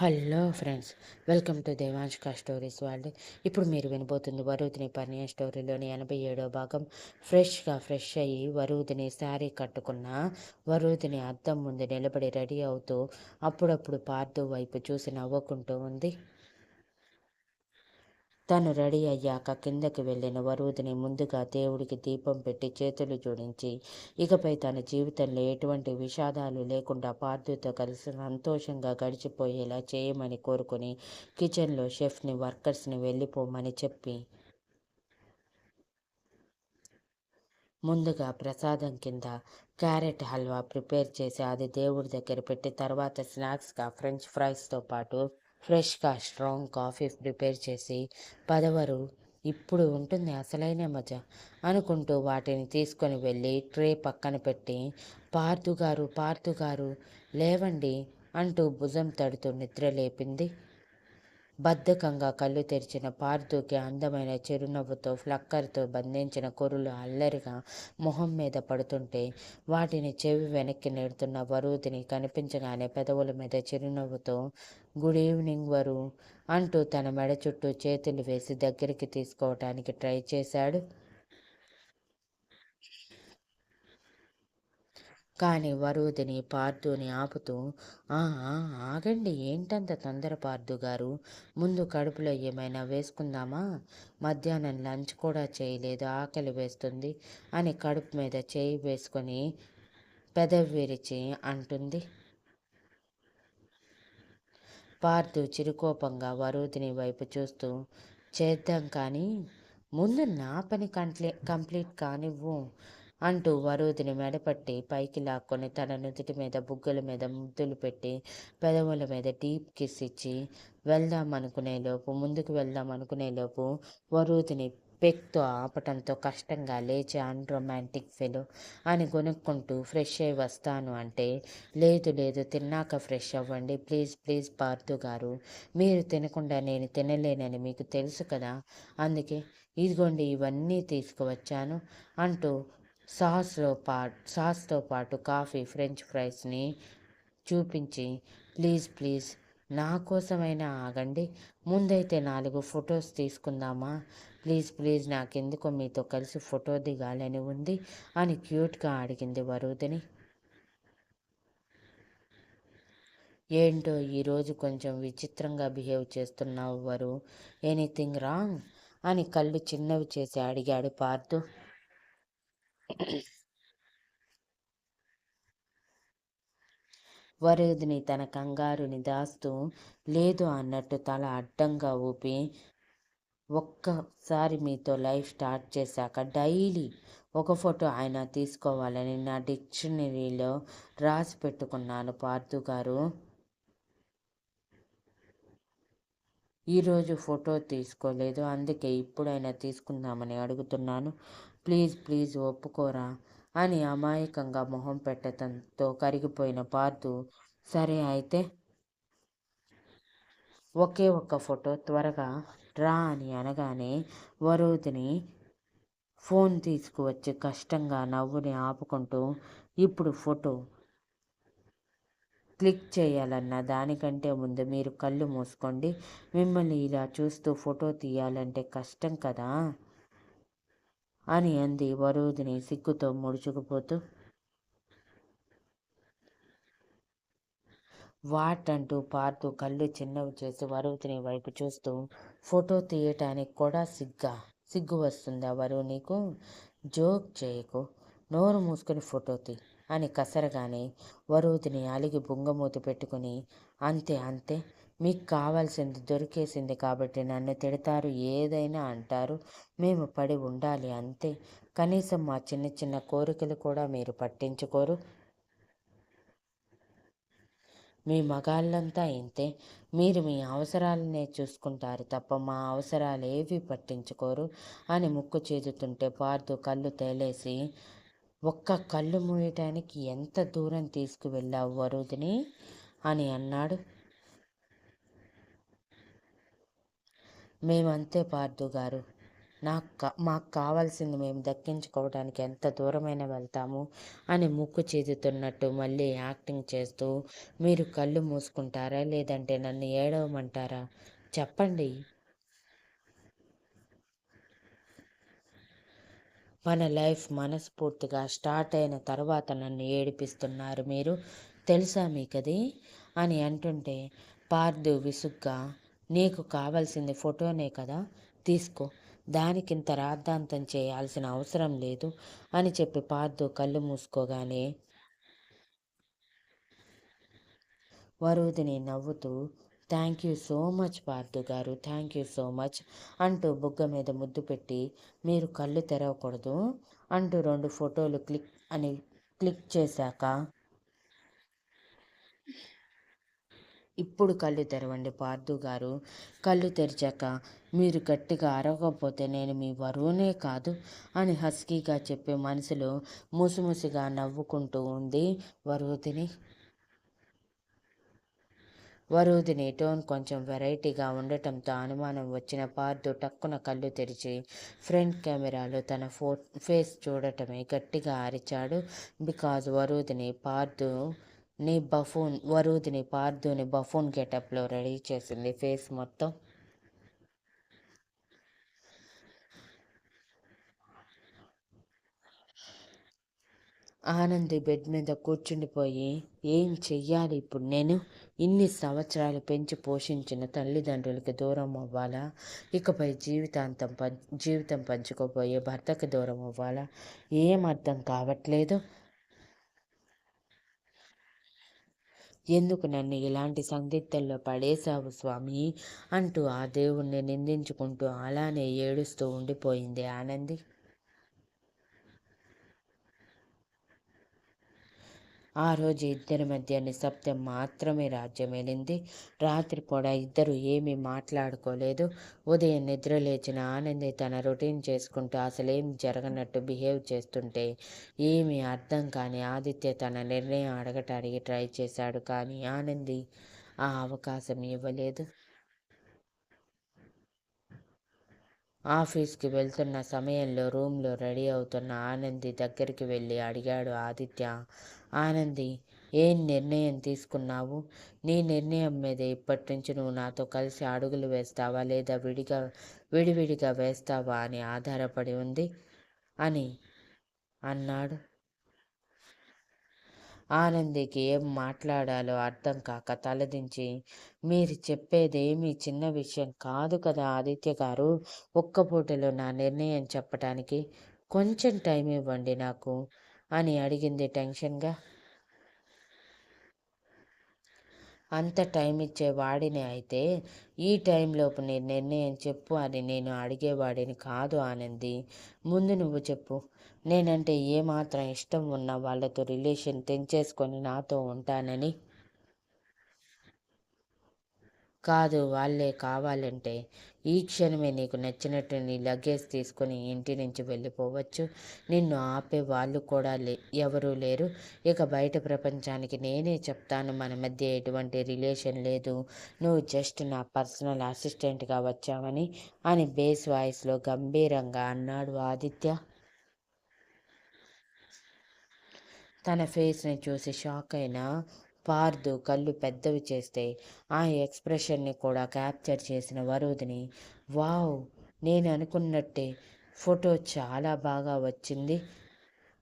Hello friends welcome to Devanshika stories world. ఇప్పుడు మీరు వినబోతుంది వరుదిని పర్ణయ స్టోరీలోని ఎనభై ఏడో భాగం. ఫ్రెష్గా ఫ్రెష్ అయ్యి వరుదిని శారీ కట్టుకున్న వరుదిని అద్దం ముందు నిలబడి రెడీ అవుతూ అప్పుడప్పుడు పార్థు వైపు చూసి నవ్వుకుంటూ ఉంది. తను రెడీ అయ్యాక కిందకి వెళ్ళిన వరుదిని ముందుగా దేవుడికి దీపం పెట్టి చేతులు జోడించి ఇకపై తన జీవితంలో ఎటువంటి విషాదాలు లేకుండా పార్థుతో కలిసి సంతోషంగా గడిచిపోయేలా చేయమని కోరుకుని కిచెన్లో షెఫ్ని వర్కర్స్ని వెళ్ళిపోమని చెప్పి ముందుగా ప్రసాదం కింద క్యారెట్ హల్వా ప్రిపేర్ చేసి అది దేవుడి దగ్గర పెట్టి తర్వాత స్నాక్స్గా ఫ్రెంచ్ ఫ్రైస్తో పాటు ఫ్రెష్గా స్ట్రాంగ్ కాఫీ ప్రిపేర్ చేసి పదవరు ఇప్పుడు ఉంటుంది అసలైన మజ అనుకుంటూ వాటిని తీసుకొని వెళ్ళి ట్రే పక్కన పెట్టి పార్థు గారు పార్థు గారు లేవండి అంటూ భుజం తడుతూ నిద్ర లేపింది బద్ధకంగా కళ్ళు తెరిచిన పార్థుకి అందమైన చిరునవ్వుతో ఫ్లక్కర్తో బంధించిన కొరులు అల్లరిగా మొహం మీద పడుతుంటే వాటిని చెవి వెనక్కి నెడుతున్న వరుదిని కనిపించగానే పెదవుల మీద చిరునవ్వుతో గుడ్ ఈవినింగ్ వరు అంటూ తన మెడ చుట్టూ చేతులు వేసి దగ్గరికి తీసుకోవటానికి ట్రై చేశాడు. కానీ వరుదిని పార్థుని ఆపుతూ ఆగండి ఏంటంత తొందర పార్థు గారు? ముందు కడుపులో ఏమైనా వేసుకుందామా? మధ్యాహ్నం లంచ్ కూడా చేయలేదు ఆకలి వేస్తుంది అని కడుపు మీద చేయి వేసుకొని పెదవి విరిచి అంటుంది. పార్థు చిరుకోపంగా వరుదిని వైపు చూస్తూ చేద్దాం కానీ ముందు నా పని కంప్లీ కంప్లీట్ కానివ్వు. అంటూ వరుదిని మెడపట్టి పైకి లాక్కొని తన నుదుటి మీద బుగ్గల మీద ముద్దులు పెట్టి పెదవుల మీద డీప్ కిస్ ఇచ్చి వెళ్దాం అనుకునేలోపు ముందుకు వెళ్దాం అనుకునేలోపు వరుదిని పెక్తో ఆపటంతో కష్టంగా లేచి అన్రొమాంటిక్ ఫెలో అని కొనుక్కుంటూ ఫ్రెష్ అయి వస్తాను అంటే లేదు లేదు తిన్నాక ఫ్రెష్ అవ్వండి ప్లీజ్ ప్లీజ్ పార్థు గారు మీరు తినకుండా నేను తినలేనని మీకు తెలుసు కదా అందుకే ఇదిగోండి ఇవన్నీ తీసుకువచ్చాను అంటూ సాస్లో పా సాస్తో పాటు కాఫీ ఫ్రెంచ్ ఫ్రైస్ని చూపించి ప్లీజ్ ప్లీజ్ నా కోసమైనా ఆగండి. ముందైతే నాలుగు ఫొటోస్ తీసుకుందామా? ప్లీజ్ ప్లీజ్ నాకెందుకో మీతో కలిసి ఫోటో దిగాలని ఉంది అని క్యూట్గా అడిగింది వరుదిని. ఏంటో ఈరోజు కొంచెం విచిత్రంగా బిహేవ్ చేస్తున్నావు వరు. Anything wrong? అని కళ్ళు చిన్నవి చేసి అడిగాడు పార్థు. వరుదిని తన కంగారుని దాస్తూ లేదు అన్నట్టు తల అడ్డంగా ఊపి ఒక్కసారి మీతో లైఫ్ స్టార్ట్ చేశాక డైలీ ఒక ఫోటో ఆయన తీసుకోవాలని నా డిక్షనరీలో రాసి పెట్టుకున్నాను పార్థు గారు. ఈరోజు ఫోటో తీసుకోలేదు అందుకే ఇప్పుడైనా తీసుకుందామని అడుగుతున్నాను. ప్లీజ్ ప్లీజ్ ఒప్పుకోరా అని అమాయకంగా మొహం పెట్టడంతో కరిగిపోయిన పార్థు సరే అయితే. ఒకే ఒక్క ఫోటో త్వరగా రా అని అనగానే వరుదిని ఫోన్ తీసుకువచ్చి కష్టంగా నవ్వుని ఆపుకుంటూ ఇప్పుడు ఫోటో క్లిక్ చేయాలన్న దానికంటే ముందు మీరు కళ్ళు మూసుకోండి. మిమ్మల్ని ఇలా చూస్తూ ఫోటో తీయాలంటే కష్టం కదా. అని అంది వరుదిని సిగ్గుతో ముడుచుకుపోతూ. వాట్ అంటూ పార్తూ కళ్ళు చిన్నవి చేసి వరుదిని వైపు చూస్తూ ఫోటో తీయటానికి కూడా సిగ్గా సిగ్గు వస్తుందా వరువు నీకు? జోక్ చేయకు నోరు మూసుకొని ఫోటో తీ అని కసరగానే వరువుతిని అలిగి బుంగమూతి పెట్టుకుని అంతే అంతే మీకు కావాల్సింది దొరికేసింది కాబట్టి నన్ను తిడతారు ఏదైనా అంటారు. మేము పడి ఉండాలి అంతే. కనీసం మా చిన్న చిన్న కోరికలు కూడా మీరు పట్టించుకోరు. మీ మగాళ్ళంతా ఇంతే. మీరు మీ అవసరాలనే చూసుకుంటారు తప్ప మా అవసరాలు ఏవి పట్టించుకోరు అని ముక్కు చేదుతుంటే పార్దు కళ్ళు తేలేసి ఒక్క కళ్ళు మూయటానికి ఎంత దూరం తీసుకువెళ్ళావు వరుదిని? అని అన్నాడు. మేమంతే పార్థు గారు. నాకు మాకు కావాల్సింది మేము దక్కించుకోవడానికి ఎంత దూరమైనా వెళ్తాము అని ముక్కు చేదుతున్నట్టు మళ్ళీ యాక్టింగ్ చేస్తూ మీరు కళ్ళు మూసుకుంటారా లేదంటే నన్ను ఏడవమంటారా? చెప్పండి. మన లైఫ్ మనస్ఫూర్తిగా స్టార్ట్ అయిన తర్వాత నన్ను ఏడిపిస్తున్నారు మీరు. తెలుసా మీకది? అని అంటుంటే పార్దు విసుగ్గా నీకు కావాల్సింది ఫోటోనే కదా తీసుకో. దానికింత రాద్ధాంతం చేయాల్సిన అవసరం లేదు అని చెప్పి పార్దు కళ్ళు మూసుకోగానే వరుదిని నవ్వుతూ thank you so much Parthu garu thank you so much అంటూ బుగ్గ మీద ముద్దు పెట్టి మీరు కళ్ళు తెరవకూడదు అంటూ రెండు ఫోటోలు క్లిక్ అని క్లిక్ చేశాక ఇప్పుడు కళ్ళు తెరవండి పార్థు గారు. కళ్ళు తెరిచాక మీరు గట్టిగా అరవకపోతే నేను మీ వరువునే కాదు అని హస్కీగా చెప్పే మనసులో ముసిముసిగా నవ్వుకుంటూ ఉంది వరువుతిని వరుదిని టోన్ కొంచెం వెరైటీగా ఉండటంతో అనుమానం వచ్చిన పార్థు టక్కున కళ్ళు తెరిచి ఫ్రంట్ కెమెరాలో తన ఫో ఫేస్ చూడటమే గట్టిగా అరిచాడు. బికాజ్ వరుదిని పార్థు నీ బఫూన్ వరుదిని పార్దుని బఫూన్ గెటప్లో రెడీ చేసింది. ఫేస్ మొత్తం ఆనంది బెడ్ మీద కూర్చుండిపోయి ఏం చెయ్యాలి ఇప్పుడు నేను? ఇన్ని సంవత్సరాలు పెంచి పోషించిన తల్లిదండ్రులకి దూరం అవ్వాలా? ఇకపై జీవితాంతం పం జీవితం పంచుకోబోయే భర్తకి దూరం అవ్వాలా? ఏం అర్థం కావట్లేదు. ఎందుకు నన్ను ఇలాంటి సందిగ్ధంలో పడేశావు స్వామి? అంటూ ఆ దేవుణ్ణి నిందించుకుంటూ అలానే ఏడుస్తూ ఉండిపోయింది ఆనంది. ఆ రోజు ఇద్దరి మధ్య నిశ్శబ్దం మాత్రమే రాజ్యమేలింది రాత్రి కూడా ఇద్దరు ఏమీ మాట్లాడుకోలేదు. ఉదయం నిద్ర లేచిన ఆనంది తన రొటీన్ చేసుకుంటూ అసలేం జరగనట్టు బిహేవ్ చేస్తుంటే ఏమీ అర్థం కాని ఆదిత్య తన నిర్ణయం అడగటానికి ట్రై చేశాడు కానీ ఆనంది ఆ అవకాశం ఇవ్వలేదు. ఆఫీస్కి వెళ్తున్న సమయంలో రూమ్లో రెడీ అవుతున్న ఆనంది దగ్గరికి వెళ్ళి అడిగాడు ఆదిత్య ఆనంది ఏం నిర్ణయం తీసుకున్నావు? నీ నిర్ణయం మీద ఇప్పటి నుంచి నువ్వు నాతో కలిసి అడుగులు వేస్తావా లేదా విడిగా విడివిడిగా వేస్తావా అని ఆధారపడి ఉంది అని అన్నాడు. ఆనందికి ఏం మాట్లాడాలో అర్థం కాక తలదించి మీరు చెప్పేదేమీ చిన్న విషయం కాదు కదా ఆదిత్య గారు. ఒక్క పూటలో నా నిర్ణయం చెప్పటానికి కొంచెం టైం ఇవ్వండి నాకు. అని అడిగింది టెన్షన్గా. అంత టైం ఇచ్చే వాడిని అయితే ఈ టైంలోపు నీ నిర్ణయం చెప్పు అని నేను అడిగేవాడిని కాదు ఆనంది. ముందు నువ్వు చెప్పు. నేనంటే ఏమాత్రం ఇష్టం ఉన్న వాళ్ళతో రిలేషన్ తెంచేసుకొని నాతో ఉంటానని కాదు వాళ్ళే కావాలంటే ఈ క్షణమే నీకు నచ్చినట్టు నీ లగేజ్ తీసుకొని ఇంటి నుంచి వెళ్ళిపోవచ్చు. నిన్ను ఆపే వాళ్ళు కూడా లే ఎవరూ లేరు. ఇక బయట ప్రపంచానికి నేనే చెప్తాను మన మధ్య ఎటువంటి రిలేషన్ లేదు. నువ్వు జస్ట్ నా పర్సనల్ అసిస్టెంట్గా వచ్చావని అని బేస్ వాయిస్లో గంభీరంగా అన్నాడు ఆదిత్య. తన ఫేస్ని చూసి షాక్ అయిన పార్దు కళ్ళు పెద్దవి చేస్తే ఆ ఎక్స్ప్రెషన్ని కూడా క్యాప్చర్ చేసిన వరుదిని వావ్ నేను అనుకున్నట్టే ఫోటో చాలా బాగా వచ్చింది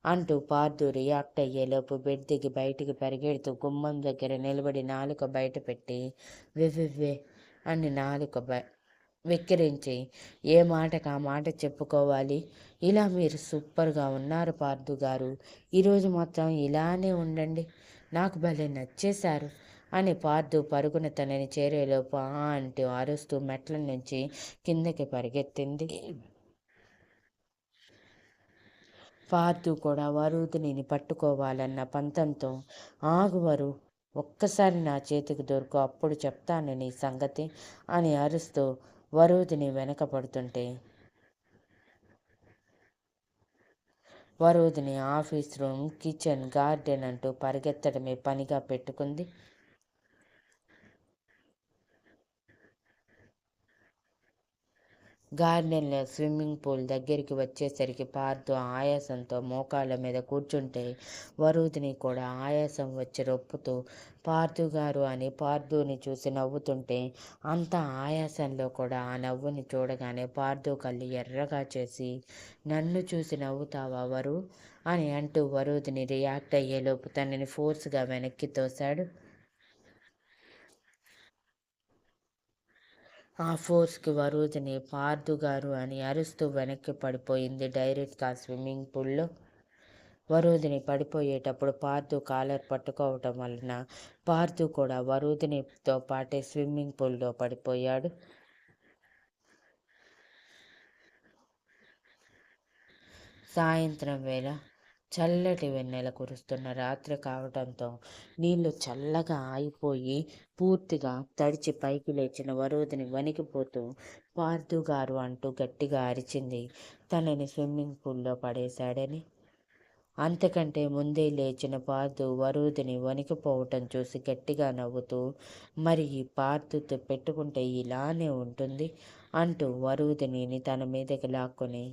అంటూ పార్దు రియాక్ట్ అయ్యేలోపు బెడ్ దిగి బయటికి పరిగెడుతూ గుమ్మం దగ్గర నిలబడి నాలుక బయట పెట్టి వివివే అని నాలుక బ వెక్కిరించి ఏ మాటకు ఆ మాట చెప్పుకోవాలి? ఇలా మీరు సూపర్గా ఉన్నారు పార్దు గారు. ఈరోజు మాత్రం ఇలానే ఉండండి. నాకు భలే నచ్చేశారు. అని పార్థు పరుగున తనని చేరేలోపు ఆ అంటూ అరుస్తూ మెట్ల నుంచి కిందకి పరిగెత్తింది. పార్థు కూడా వరుదిని పట్టుకోవాలన్న పంతంతో ఆగువరు ఒక్కసారి నా చేతికి దొరుకు అప్పుడు చెప్తాను నీ సంగతి అని అరుస్తూ వరుదిని వెనక పడుతుంటే ఆఫీస్ రూమ్ కిచెన్ గార్డెన్ అంటూ పరిగెత్తడమే పనిగా పెట్టుకుంది. గార్డెన్లో స్విమ్మింగ్ పూల్ దగ్గరికి వచ్చేసరికి పార్థు ఆయాసంతో మోకాళ్ళ మీద కూర్చుంటే వరుదిని కూడా ఆయాసం వచ్చి రొప్పుతూ పార్థు గారు అని పార్థుని చూసి నవ్వుతుంటే అంత ఆయాసంలో కూడా ఆ నవ్వుని చూడగానే పార్థు కళ్ళు ఎర్రగా చేసి నన్ను చూసి నవ్వుతావా వరు? అని అంటూ వరుదిని రియాక్ట్ అయ్యేలోపు తనని ఫోర్స్గా వెనక్కి తోశాడు. ఆ ఫోర్స్కి వరూధిని పార్థు గారు అని అరుస్తూ వెనక్కి పడిపోయింది. డైరెక్ట్గా స్విమ్మింగ్ పూల్లో వరూధిని పడిపోయేటప్పుడు పార్థు కాలర్ పట్టుకోవటం వలన పార్థు కూడా వరూధినితో పాటే స్విమ్మింగ్ పూల్లో పడిపోయాడు. సాయంత్రం వేళ చల్లటి వెన్నెల కురుస్తున్న రాత్రి కావటంతో నీళ్ళు చల్లగా ఆగిపోయి పూర్తిగా తడిచి పైకి లేచిన వరోధిని వణికిపోతూ పార్థు గారు అంటూ గట్టిగా అరిచింది. తనని స్విమ్మింగ్ పూల్లో పడేశాడని అంతకంటే ముందే లేచిన పార్థు వరుదిని వణికిపోవటం చూసి గట్టిగా నవ్వుతూ మరి ఈ పార్థుతో పెట్టుకుంటే ఇలానే ఉంటుంది అంటూ వరుదిని తన మీదకి లాక్కొని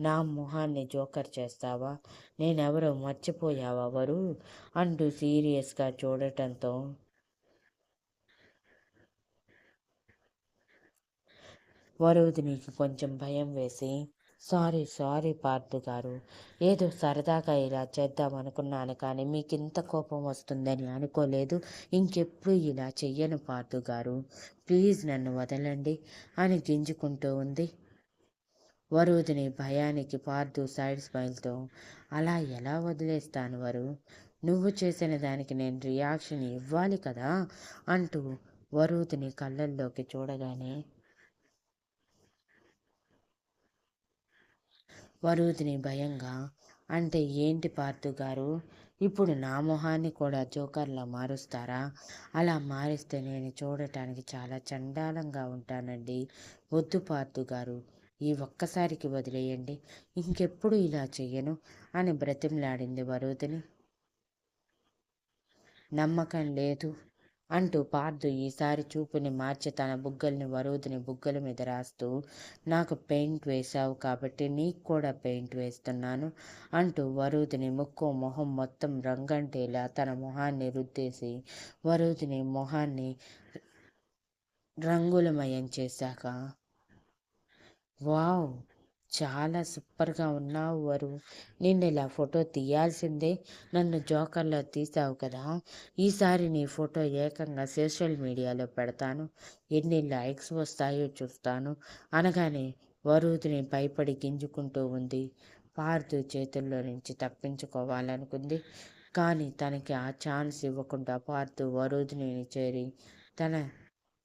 నా మొహాన్ని జోకర్ చేస్తావా? నేనెవరో మర్చిపోయావా వరు అంటూ సీరియస్గా చూడటంతో వరుదినికి కొంచెం భయం వేసి సారీ సారీ పార్థు గారు. ఏదో సరదాగా ఇలా చేద్దాం అనుకున్నాను కానీ మీకు ఇంత కోపం వస్తుందని అనుకోలేదు. ఇంకెప్పుడు ఇలా చెయ్యను పార్థు గారు. ప్లీజ్ నన్ను వదలండి అని గింజుకుంటూ ఉంది. వరుదిని భయానికి పార్థు సైడ్ స్మైల్తో అలా ఎలా వదిలేస్తాను వరు? నువ్వు చేసిన దానికి నేను రియాక్షన్ ఇవ్వాలి కదా? అంటూ వరుదిని కళ్ళల్లోకి చూడగానే వరుదిని భయంగా అంటే ఏంటి పార్థు గారు? ఇప్పుడు నా మొహాన్ని కూడా జోకర్లా మారుస్తారా? అలా మారిస్తే నేను చూడటానికి చాలా చండాలంగా ఉంటానండి. వద్దు పార్థు గారు ఈ ఒక్కసారికి వదిలేయండి. ఇంకెప్పుడు ఇలా చెయ్యను? అని బ్రతిమలాడింది వరుదిని. నమ్మకం లేదు అంటూ పార్థు ఈసారి చూపుని మార్చి తన బుగ్గల్ని వరుదిని బుగ్గల మీద రాస్తూ నాకు పెయింట్ వేశావు కాబట్టి నీకు కూడా పెయింట్ వేస్తున్నాను అంటూ వరుదిని ముక్కు మొహం మొత్తం రంగంటేలా తన మొహాన్ని రుద్దేసి వరుదిని మొహాన్ని రంగులమయం చేశాక వావ్! చాలా సూపర్గా ఉన్నావు వరు నిన్ను ఇలా ఫోటో తీయాల్సిందే. నన్ను జోకర్లో తీసావు కదా. ఈసారి నీ ఫోటో ఏకంగా సోషల్ మీడియాలో పెడతాను. ఎన్ని లైక్స్ వస్తాయో చూస్తాను. అనగానే వరుదిని భయపడి గింజుకుంటూ ఉంది. పార్థు చేతుల్లో నుంచి తప్పించుకోవాలనుకుంది. కానీ తనకి ఆ ఛాన్స్ ఇవ్వకుండా పార్థు వరుదిని చేరి తన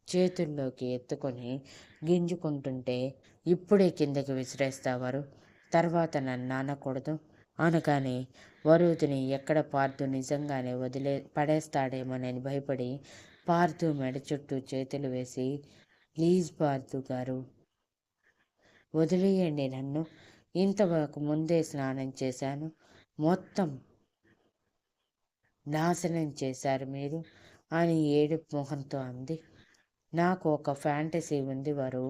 చేతుల్లోకి ఎత్తుకొని గింజుకుంటుంటే ఇప్పుడే కిందకి విసిరేస్తావారు. తర్వాత నన్ను నానకూడదు అనగానే వరుదిని ఎక్కడ పార్థు నిజంగానే వదిలే పడేస్తాడేమోనని భయపడి పార్థు మెడ చుట్టూ చేతులు వేసి ప్లీజ్ పార్థు గారు వదిలేయండి నన్ను. ఇంతవరకు ముందే స్నానం చేశాను. మొత్తం నాశనం చేశారు మీరు అని ఏడుపు మొహంతో అంది. నాకు ఒక ఫ్యాంటసీ ఉంది వారు.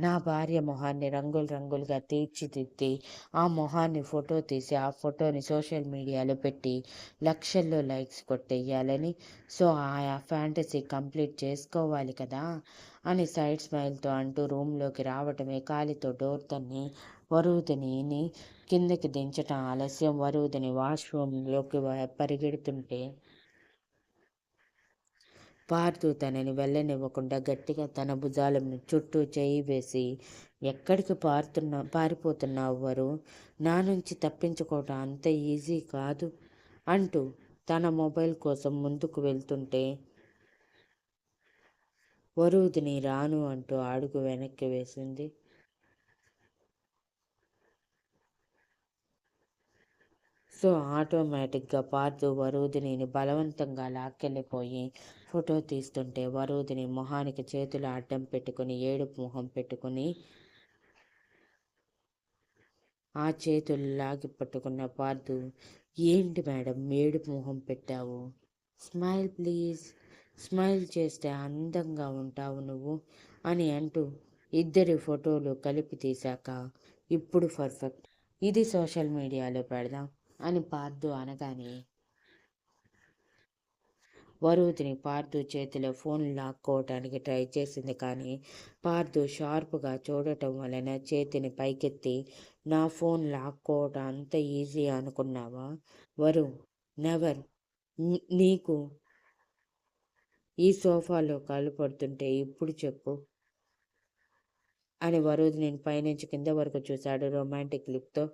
నా భార్య మొహాన్ని రంగులు రంగులుగా తీర్చిదిద్ది ఆ మొహాన్ని ఫోటో తీసి ఆ ఫోటోని సోషల్ మీడియాలో పెట్టి లక్షల్లో లైక్స్ కొట్టేయాలని సో ఆ ఫ్యాంటసీ కంప్లీట్ చేసుకోవాలి కదా అని సైడ్ స్మైల్తో అంటూ రూమ్లోకి రావటమే కాలితో డోర్ తన్ని వరుదిని కిందకి దించటం ఆలస్యం. వరుదిని వాష్రూమ్లోకి పరిగెడుతుంటే పార్థు తనని వెళ్ళనివ్వకుండా గట్టిగా తన భుజాలను చుట్టూ చేయి వేసి ఎక్కడికి పారుతున్నా పారిపోతున్నావు వరు? నా నుంచి తప్పించుకోవటం అంత ఈజీ కాదు అంటూ తన మొబైల్ కోసం ముందుకు వెళ్తుంటే వరుదిని రాను అంటూ అడుగు వెనక్కి వేసింది. సో ఆటోమేటిక్గా పార్థు వరుదిని బలవంతంగా లాక్కెళ్ళిపోయి ఫోటో తీస్తుంటే వరుదిని మొహానికి చేతులు అడ్డం పెట్టుకుని ఏడుపు మొహం పెట్టుకుని ఆ చేతులు లాగి పట్టుకున్న పార్థు ఏంటి మేడం ఏడుపు మొహం పెట్టావు? స్మైల్ ప్లీజ్ స్మైల్ చేస్తే అందంగా ఉంటావు నువ్వు అని అంటూ ఇద్దరి ఫోటోలు కలిపి తీశాక ఇప్పుడు పర్ఫెక్ట్. ఇది సోషల్ మీడియాలో పెడదాం అని పార్థు అనగానే వరుతిని పార్థు చేతిలో ఫోన్ లాక్కోవటానికి ట్రై చేసింది కానీ పార్థు షార్ప్గా చూడటం వలన చేతిని పైకెత్తి నా ఫోన్ లాక్కోవటం అంత ఈజీ అనుకున్నావా? వరు నెవర్ నీకు ఈ సోఫాలో కాలు పడుతుంటే ఇప్పుడు చెప్పు అని వరుద్ నేను పైనుంచి కింద వరకు చూశాడు రొమాంటిక్ లుక్తో.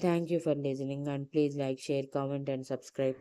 Thank you for listening and please like share comment and subscribe.